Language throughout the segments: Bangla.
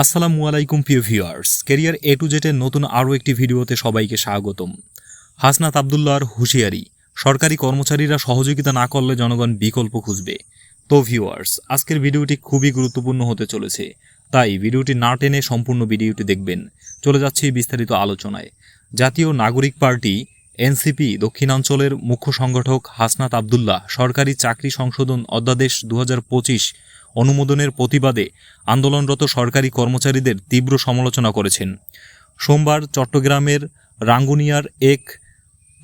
আসসালামু আলাইকুম, প্রিয় ভিউয়ার্স। কেরিয়ার এ টু জেটের নতুন আরও একটি ভিডিওতে সবাইকে স্বাগতম। হাসনাত আবদুল্লাহর হুঁশিয়ারি, সরকারি কর্মচারীরা সহযোগিতা না করলে জনগণ বিকল্প খুঁজবে। তো ভিউয়ার্স, আজকের ভিডিওটি খুবই গুরুত্বপূর্ণ হতে চলেছে, তাই ভিডিওটি না টেনে সম্পূর্ণ ভিডিওটি দেখবেন। চলে যাচ্ছি বিস্তারিত আলোচনায়। জাতীয় নাগরিক পার্টি এনসিপি দক্ষিণাঞ্চলের মুখ্য সংগঠক হাসনাত আবদুল্লাহ সরকারি চাকরি সংশোধন অধ্যাদেশ দু হাজার পঁচিশ অনুমোদনের প্রতিবাদে আন্দোলনরত সরকারি কর্মচারীদের তীব্র সমালোচনা করেছেন। সোমবার চট্টগ্রামের রাঙ্গুনিয়ার এক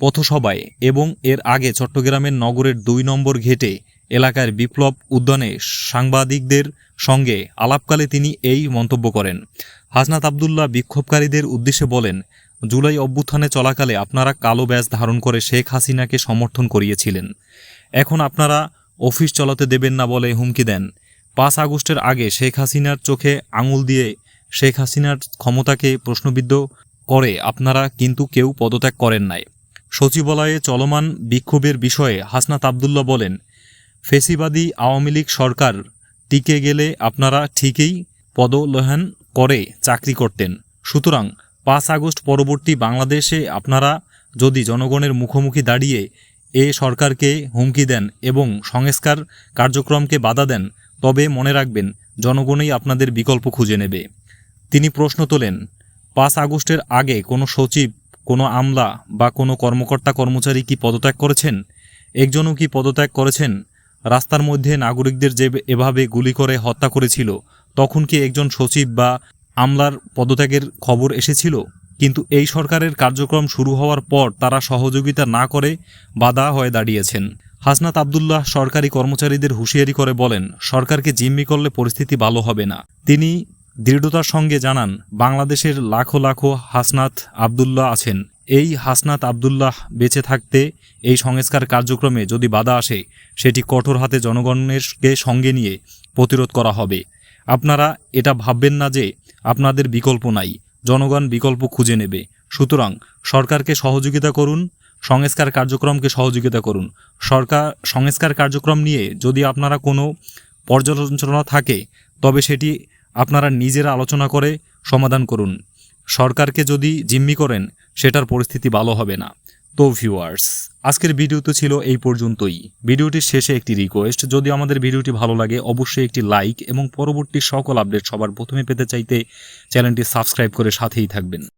পথসভায় এবং এর আগে চট্টগ্রামের নগরের দুই নম্বর ঘেটে এলাকার বিপ্লব উদ্যানে সাংবাদিকদের সঙ্গে আলাপকালে তিনি এই মন্তব্য করেন। হাসনাত আবদুল্লাহ বিক্ষোভকারীদের উদ্দেশ্যে বলেন জুলাই অভ্যুত্থানে চলাকালে আপনারা কালো ব্যাজ ধারণ করে শেখ হাসিনাকে সমর্থন করিয়েছিলেন। এখন আপনারা অফিস চলাতে দেবেন না বলে হুমকি দেন। পাঁচ আগস্টের আগে শেখ হাসিনার চোখে আঙুল দিয়ে শেখ হাসিনার ক্ষমতাকে প্রশ্নবিদ্ধ করে আপনারা কিন্তু কেউ পদত্যাগ করেন নাই। সচিবালয়ে চলমান বিক্ষোভের বিষয়ে হাসনাত আবদুল্লাহ বলেন, ফেসিবাদী আওয়ামী লীগ সরকার টিকে গেলে আপনারা ঠিকই পদলোহন করে চাকরি করতেন। সুতরাং পাঁচ আগস্ট পরবর্তী বাংলাদেশে আপনারা যদি জনগণের মুখোমুখি দাঁড়িয়ে এ সরকারকে হুমকি দেন এবং সংস্কার কার্যক্রমকে বাধা দেন, তবে মনে রাখবেন জনগণই আপনাদের বিকল্প খুঁজে নেবে। তিনি প্রশ্ন তোলেন, পাঁচ আগস্টের আগে কোনো সচিব, কোনো আমলা বা কোনো কর্মকর্তা কর্মচারী কি পদত্যাগ করেছেন? একজনও কি পদত্যাগ করেছেন? রাস্তার মধ্যে নাগরিকদের যে এভাবে গুলি করে হত্যা করেছিল, তখন কি একজন সচিব বা আমলার পদত্যাগের খবর এসেছিল, কিন্তু এই সরকারের কার্যক্রম শুরু হওয়ার পর তারা সহযোগিতা না করে বাধা হয়ে দাঁড়িয়েছেন। হাসনাত আবদুল্লাহ সরকারি কর্মচারীদের হুঁশিয়ারি করে বলেন, সরকারকে জিম্মি করলে পরিস্থিতি ভালো হবে না। তিনি দৃঢ়তার সঙ্গে জানান, বাংলাদেশের লাখো লাখো হাসনাত আবদুল্লাহ আছেন। এই হাসনাত আবদুল্লাহ বেঁচে থাকতে এই সংস্কার কার্যক্রমে যদি বাধা আসে, সেটি কঠোর হাতে জনগণেরকে সঙ্গে নিয়ে প্রতিরোধ করা হবে। আপনারা এটা ভাববেন না যে আপনাদের বিকল্প নাই। জনগণ বিকল্প খুঁজে নেবে। সুতরাং সরকারকে সহযোগিতা করুন, সংস্কার কার্যক্রমকে সহযোগিতা করুন। সরকার, সংস্কার কার্যক্রম নিয়ে যদি আপনারা কোনো পর্যালোচনা থাকে, তবে সেটি আপনারা নিজেরা আলোচনা করে সমাধান করুন। সরকারকে যদি জিম্মি করেন, সেটার পরিস্থিতি ভালো হবে না। তো ভিউয়ার্স আজকের ভিডিও তো ছিল এই পর্যন্তই। ভিডিওটির শেষে একটি রিকোয়েস্ট যদি আমাদের ভিডিওটি ভালো লাগে, অবশ্যই একটি লাইক এবং পরবর্তী সকল আপডেট সবার প্রথমে পেতে চাইতে চ্যানেলটি সাবস্ক্রাইব করে সাথেই থাকবেন।